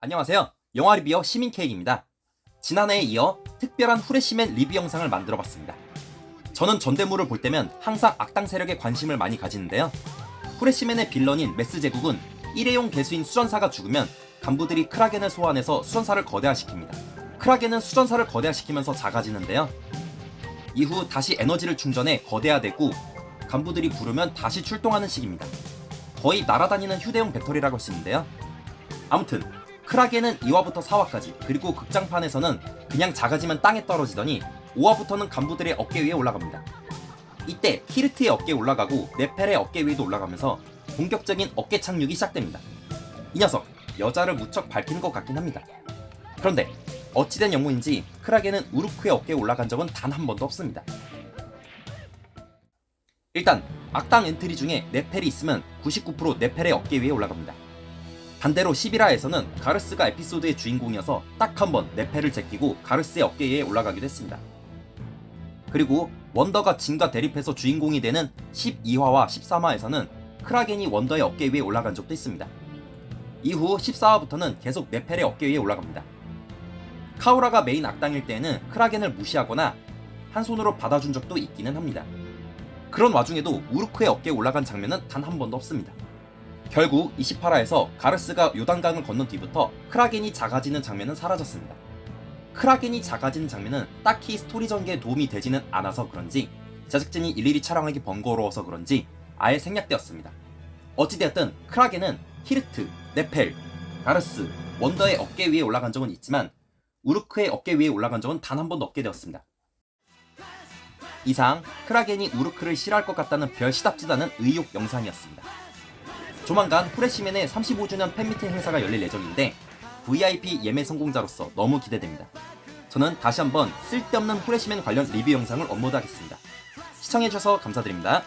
안녕하세요. 영화 리뷰어 시민 케이크입니다. 지난해에 이어 특별한 후레쉬맨 리뷰 영상을 만들어 봤습니다. 저는 전대물을 볼 때면 항상 악당 세력에 관심을 많이 가지는데요. 후레쉬맨의 빌런인 메스 제국은 일회용 개수인 수전사가 죽으면 간부들이 크라겐을 소환해서 수전사를 거대화시킵니다. 크라겐은 수전사를 거대화시키면서 작아지는데요. 이후 다시 에너지를 충전해 거대화되고 간부들이 부르면 다시 출동하는 식입니다. 거의 날아다니는 휴대용 배터리라고 할 수 있는데요. 아무튼 크라겐은 2화부터 4화까지 그리고 극장판에서는 그냥 작아지면 땅에 떨어지더니 5화부터는 간부들의 어깨 위에 올라갑니다. 이때 히르트의 어깨에 올라가고 네펠의 어깨 위에도 올라가면서 본격적인 어깨 착륙이 시작됩니다. 이 녀석 여자를 무척 밝힌 것 같긴 합니다. 그런데 어찌된 영문인지 크라겐은 우르크의 어깨에 올라간 적은 단 한 번도 없습니다. 일단 악당 엔트리 중에 네펠이 있으면 99% 네펠의 어깨 위에 올라갑니다. 반대로 11화에서는 가르스가 에피소드의 주인공이어서 딱 한 번 네펠을 제끼고 가르스의 어깨 위에 올라가기도 했습니다. 그리고 원더가 진과 대립해서 주인공이 되는 12화와 13화에서는 크라겐이 원더의 어깨 위에 올라간 적도 있습니다. 이후 14화부터는 계속 네펠의 어깨 위에 올라갑니다. 카우라가 메인 악당일 때에는 크라겐을 무시하거나 한 손으로 받아준 적도 있기는 합니다. 그런 와중에도 우르크의 어깨에 올라간 장면은 단 한 번도 없습니다. 결국 28화에서 가르스가 요단강을 건넌 뒤부터 크라겐이 작아지는 장면은 사라졌습니다. 크라겐이 작아지는 장면은 딱히 스토리 전개에 도움이 되지는 않아서 그런지 제작진이 일일이 촬영하기 번거로워서 그런지 아예 생략되었습니다. 어찌되었든 크라겐은 히르트, 네펠, 가르스, 원더의 어깨 위에 올라간 적은 있지만 우르크의 어깨 위에 올라간 적은 단 한 번도 없게 되었습니다. 이상 크라겐이 우르크를 싫어할 것 같다는 별 시답지도 않은 의혹 영상이었습니다. 조만간 후레시맨의 35주년 팬미팅 행사가 열릴 예정인데 VIP 예매 성공자로서 너무 기대됩니다. 저는 다시 한번 쓸데없는 후레시맨 관련 리뷰 영상을 업로드하겠습니다. 시청해주셔서 감사드립니다.